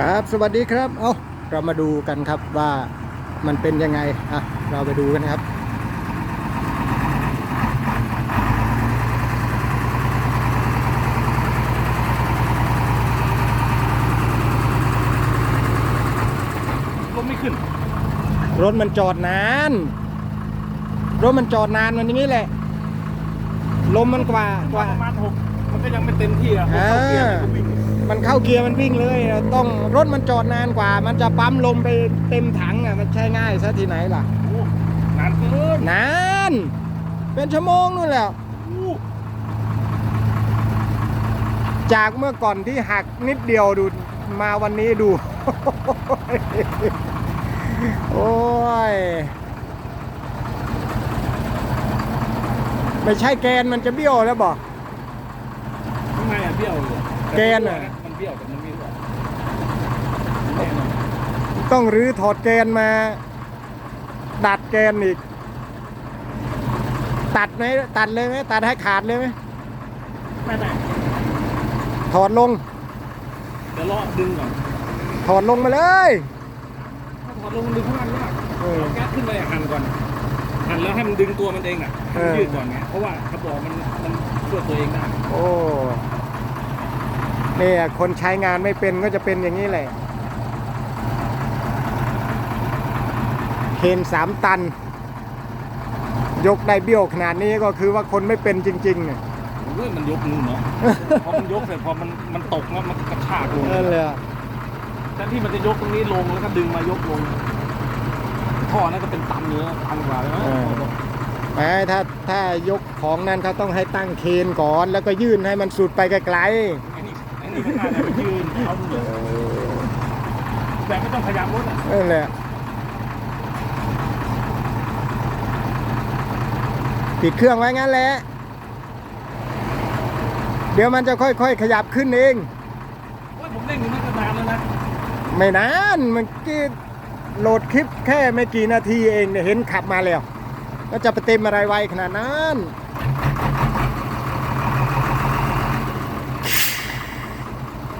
ครับสวัสดีครับ เอาเรามาดูกันครับว่ามันเป็นยังไงอะเราไปดูกันครับลมไม่ขึ้น รถมันจอดนาน รถมันจอดนานมันอย่างนี้แหละ ลมมันกว่ากว่าประมาณหกมันก็ยังไม่เต็มที่อะอ่าเข้าเกียร์มันก็วิ่งมัน เข้าเกียร์มันวิ่งเลย ต้องรถมันจอดนานกว่า มันจะปั๊มลมไปเต็มถังอะมันใช่ง่ายซะที่ไหนล่ะโอ้นานเกินนานเป็นชั่วโมงนู่นแหละโอ้จากเมื่อก่อนที่หักนิดเดียวดูมาวันนี้ดู โอ้ย ไม่ใช่แกนมันจะเบี้ยวแล้วบอกข้างในอะเบี้ยวอยู่แกนอะมันเบี้ยวแต่มันไม่รั่วแน่นอนต้องรื้อถอดแกนมา ดัดแกนอีก ตัดไหมตัดเลยไหมตัดให้ขาดเลยไหมไม่ไม่ถอดลง เดี๋ยวรอดึงก่อนถอดลงมาเลย ถ้าถอดลงมันดึงข้างล่างยากเออ เอาแก๊สขึ้นไปหั่นก่อนหั่นแล้วให้มันดึงตัวมันเองอะให้มันเออยืดก่อนไงเพราะว่ากระบอกมันมันช่วยตัวเองได้ โอ้เนี่ยคนใช้งานไม่เป็นก็จะเป็นอย่างนี้แหละเคนสามตัน ยกได้เบี้ยวขนาดนี้ก็คือว่าคนไม่เป็นจริงๆเนี่ยเว้ยมันยกนู่นเนาะ พอมันยกเสร็จพอมันมันตกแล้วมันกระชากลงนั่นเลยแทนที่มันจะยกตรงนี้ลงแล้วก็ดึงมายกลงท่อนั่นก็เป็นตันเนื้อตันกว่าเลยนะไม่ถ้าถ้ายกของนั้นเขาต้องให้ตั้งเคนก่อน แล้วก็ยื่นให้มันสุดไปไกลไอ้นี่ไอ้นี่ก็น่าจะไปยืนเอาเหนือแต่ไม่ต้องขยับรถอะๆนั่นแหละปิดเครื่องไว้งั้นแหละ เดี๋ยวมันจะค่อยๆ ขยับขึ้นเองว่าผมเล่นอยู่นั่นก็นานแล้วนะไม่นานเมันกี้โหลดคลิปแค่ไม่กี่นาทีเองเนี่ยเห็นขับมาแล้ว ก็จะไปเต็มอะไรไวขนาดนั้น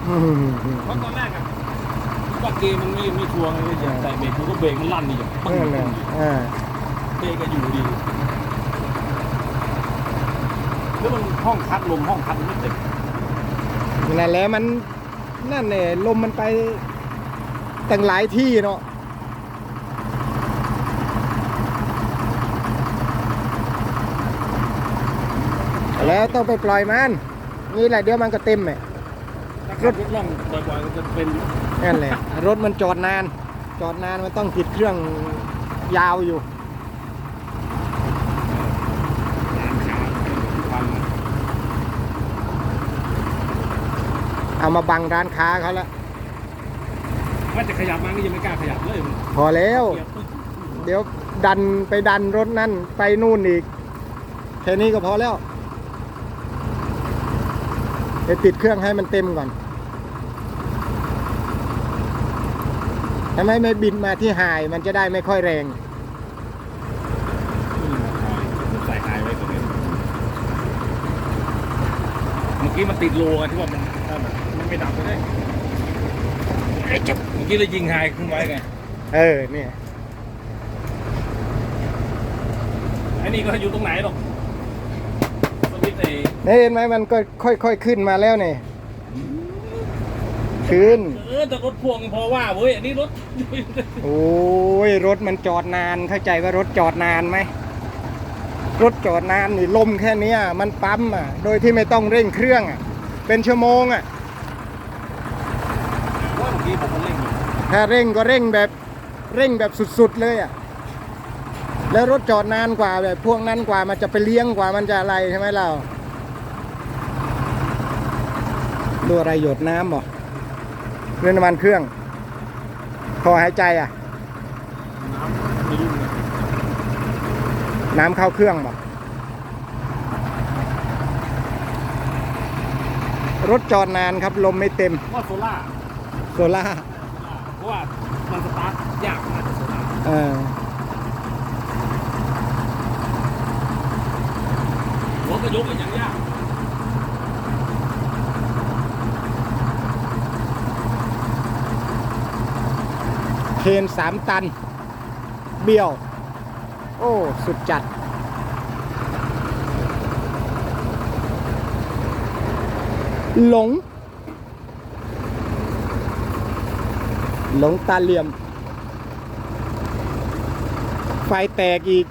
อืม เพราะตอนแรกอะว่าเกมมันไม่ไม่ชัวร์ไงอย่างแต่เบรกกูก็เบรกมันลั่นดีอย่างปึ้งนั่นแหละอ่าเบรกก็อยู่ดี แล้วมันห้องคัดลมห้องคัดมันไม่ต็มนั่นแหละมันนั่นเนี่ยลมมันไปตั้งหลายที่เนาะแล้วต้องไปปล่อยมันนี่แหละเดี๋ยวมันก็เต็มเนี่ยถ้าขับ รถล่องบ่อยๆมันจะเป็นนั่นแหละ รถมันจอดนาน จอดนานมันต้องติดเครื่องยาวอยู่ร้านค้าพันเอามาบังร้านค้าเขาแล้วว่าจะขยับมาก็ยังไม่กล้าขยับเลยมันพอแล้วเกียร์ปึ๊กเดี๋ยวดันไปดันรถนั่นไปนู่นอีกแค่นี้ก็พอแล้วเดี๋ยวติดเครื่องให้มันเต็มก่อน ทำไมไม่บินมาที่หายมันจะได้ไม่ค่อยแรง ใส่หายไว้ตรงนี้เมื่อกี้มันติดโลไงที่ว่ามันถ้ามันมันไม่ดับก็ได้ไอ้จับเมื่อกี้เลยยิงหายขึ้นไว้ไงเออเนี่ยไอ้นี่ก็อยู่ตรงไหนหรอกสวิตช์ไอ้นี่เห็นไหมมันก็ค่อยๆขึ้นมาแล้วเนี่ย ขึ้นเออแต่รถพ่วงพอว่าเว้ยอันนี้รถ โอ้ยรถมันจอดนานเข้าใจว่ารถจอดนานไหมรถจอดนานนี่ลมแค่เนี้ยมันปั๊มอะ โดยที่ไม่ต้องเร่งเครื่องอะ เป็นชั่วโมงอะว่าเมื่อกี้ผมมันเร่งอยู่ถ้าเร่งก็เร่งแบบเร่งแบบสุดๆเลยอะแล้วรถจอดนานกว่าแบบพวกนั้นกว่ามันจะไปเลี้ยงกว่ามันจะอะไรใช่ไหมเราดูอะไรหยดน้ำบ่ เรื่องน้ำมันเครื่อง คอหายใจอะน้ำไม่ยุ่งเลยน้ำเข้าเครื่องบ่รถจอดนานครับ ลมไม่เต็มว่าโซล่าโซล่าเพราะว่ามันสตาร์ทยากนะโซล่าเออรถก็ยกกันอย่างยาก เคนสามตัน เบี้ยว โอ้ สุดจัด หลง หลงตาเหลี่ยม ไฟแตกอีก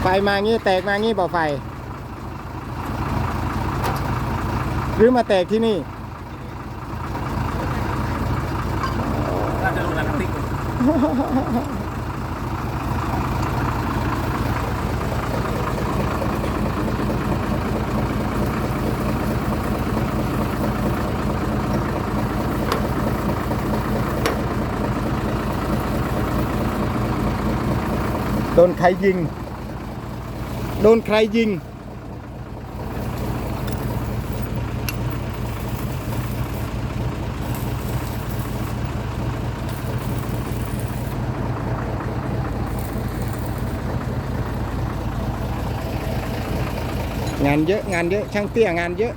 ไฟมางี้แตกมางี้เปล่าไฟ หรือมาแตกที่นี่ น่าจะโดนหนังติ๊ก โดนใครยิง โดนใครยิง งานเยอะงานเยอะช่างเตี้ยงานเยอะ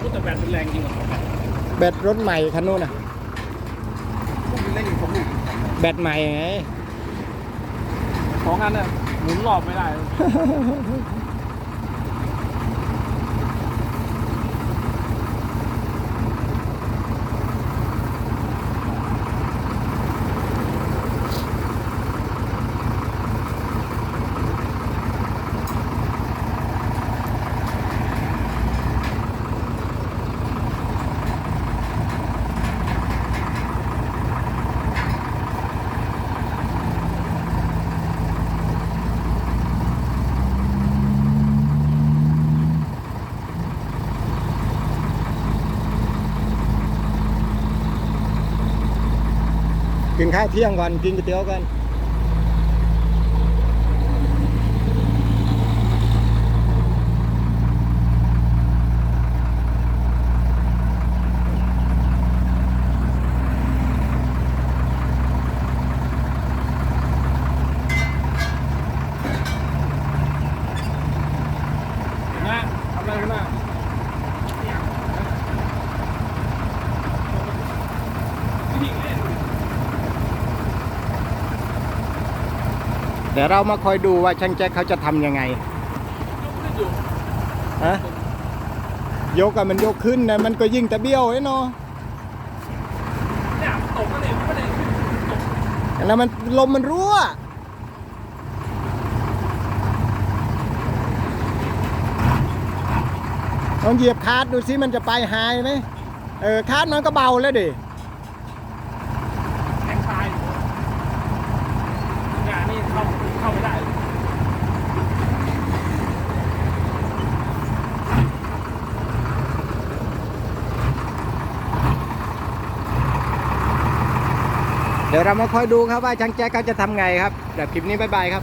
พูดแต่แบตเป็นแรงจริงเหรอแบตรถใหม่คันนู้นน่ะพวกนี้เล่นอยู่สองลูกแบตใหม่ไงสองอันน่ะหมุนรอบไม่ได้ กินข้าวเที่ยงก่อนกินก๋วยเตี๋ยวกัน นะทำอะไรกันนะยิงเล่น เดี๋ยวเรามาคอยดูว่าช่างแจ็คเขาจะทำยังไงยกอยู่ฮะยกอะมันยกขึ้นนะมันก็ยิ่งแต่เบี้ยวไอ้เนาะนี่ตกก็เนี่ยไม่ได้แล้วมันลมมันรั่วลองเหยียบคาร์ดดูสิมันจะไปหายไหมเออคาร์ดมันก็เบาแล้วดิ แทงตายงานนี่เข้าเข้าไม่ได้ เดี๋ยวเรามาคอยดูครับว่าช่างแจ๊กเขาจะทำไงครับแบบคลิปนี้บายบายครับ